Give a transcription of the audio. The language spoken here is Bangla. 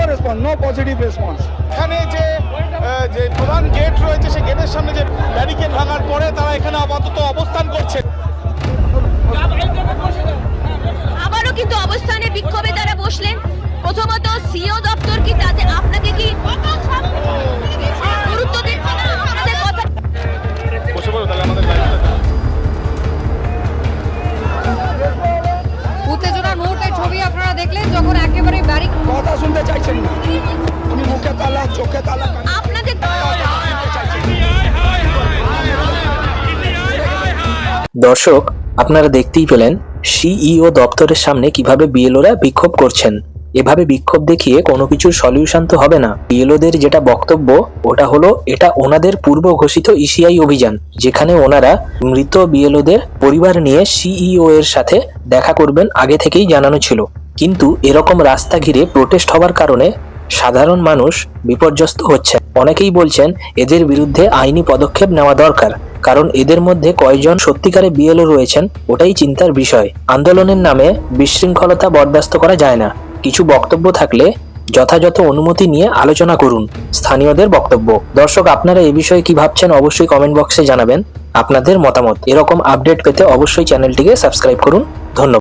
রেসপন্স নো পজিটিভ রেসপন্স এখানে যে যে প্রধান গেট রয়েছে সেই গেটের সামনে যে ব্যারিকেড ভাঙার পরে তারা এখানে আপাতত অবস্থান করছে। দর্শক, আপনারা দেখতেই পেলেন সিইও দপ্তরের সামনে কীভাবে বিএলওরা বিক্ষোভ করছেন। এভাবে বিক্ষোভ দেখিয়ে কোনো কিছুর সলিউশন তো হবে না। বিএলওদের যেটা বক্তব্য, ওটা হলো, এটা ওনাদের পূর্ব ঘোষিত ইসিআই অভিযান, যেখানে ওনারা মৃত বিএলওদের পরিবার নিয়ে সিইও এর সাথে দেখা করবেন আগে থেকেই জানানো ছিল। কিন্তু এরকম রাস্তা ঘিরে প্রোটেস্ট হওয়ার কারণে সাধারণ মানুষ বিপর্যস্ত হচ্ছে। অনেকেই বলছেন এদের বিরুদ্ধে আইনি পদক্ষেপ নেওয়া দরকার, কারণ এদের মধ্যে কয়জন সত্যিকারে বিএলও রয়েছেন ওটাই চিন্তার বিষয়। আন্দোলনের নামে বিশৃঙ্খলতা বরদাস্ত করা যায় না। কিছু বক্তব্য থাকলে যথাযথ অনুমতি নিয়ে আলোচনা করুন। স্থানীয়দের বক্তব্য। দর্শক, আপনারা এ বিষয়ে কি ভাবছেন অবশ্যই কমেন্ট বক্সে জানাবেন। আপনাদের মতামত। এরকম আপডেট পেতে অবশ্যই চ্যানেলটিকে সাবস্ক্রাইব করুন। ধন্যবাদ।